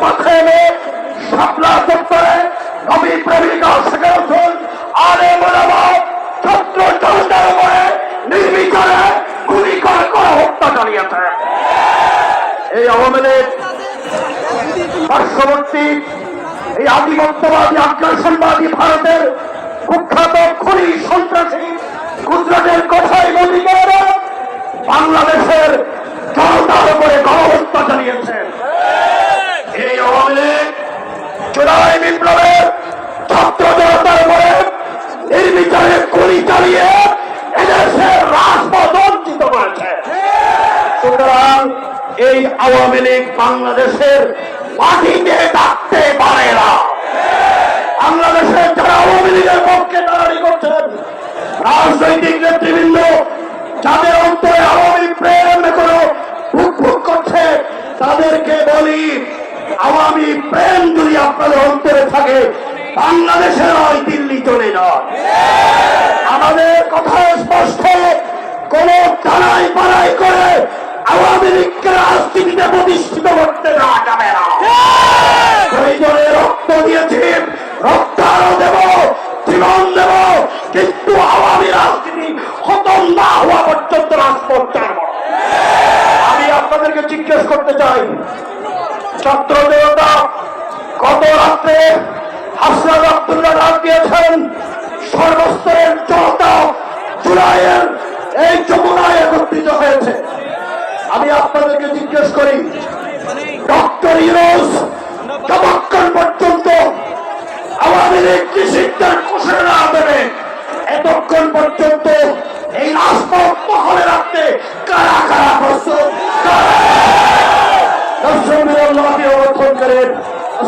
পাঠায় এনে শাপলা চত্বরে নবী প্রেমিকা শেখের হোসেন, আলে মোলামা ছাত্র জনতার উপরে নির্বিচারে গুলি করে করে হত্যা চালিয়েছে। এই আওয়ামী লীগ পার্শ্ববর্তী, এই আধিপত্যবাদী আগ্রাসনবাদী ভারতের কুখ্যাত খনি সন্ত্রাসী, গুজরাটের কথায় মোদী করে বাংলাদেশের জনতার উপরে গণহত্যা চালিয়েছেন এই আওয়ামী লীগ চুরাই বিপ্লবের ছাত্র জনতার উপরে নির্বিচারে গুলি চালিয়ে এদেশের রাজপথ বঞ্চিত করেছে সুতরাং এই আওয়ামী লীগ বাংলাদেশের মাটিতে ডাকতে পারে না। বাংলাদেশের যারা আওয়ামী লীগের পক্ষে দাঁড়ানি করছেন, রাজনৈতিক নেতৃবৃন্দ, যাদের অন্তরে আওয়ামী প্রেম ভুক ভুক করছে, তাদেরকে বলি, আওয়ামী প্রেম যদি আপনাদের অন্তরে থাকে বাংলাদেশে নয়, দিল্লি চলে নয় আমাদের কথা স্পষ্ট, কোন টানাই পাড়াই করে আওয়ামী লীগকে রাজনীতিতে প্রতিষ্ঠিত করতে দেওয়া যাবে না প্রয়োজনে রক্ত দিয়েছি রক্ত আরও দেব জীবন দেব কিন্তু আওয়ামী রাজনীতি খতম না হওয়া পর্যন্ত রাজপথ ছাড়ব না। আমি আপনাদেরকে জিজ্ঞেস করতে চাই। ছাত্র দেবতা গত রাত্রে হাসনাদ আব্দুল্লাহ ডাক দিয়েছেন? সর্বস্তরের জনতা জুলাইয়ের এই যমুনায় একত্রিত হয়েছে। আমি আপনাদেরকে জিজ্ঞেস করি, ডক্টর ইউনুস যতক্ষণ পর্যন্ত আওয়ামী লীগ কৃষিকদের ঘোষণা দেবে, এতক্ষণ পর্যন্ত এই রাজপথ মহলে রাখতে কারা কারা প্রস্তুত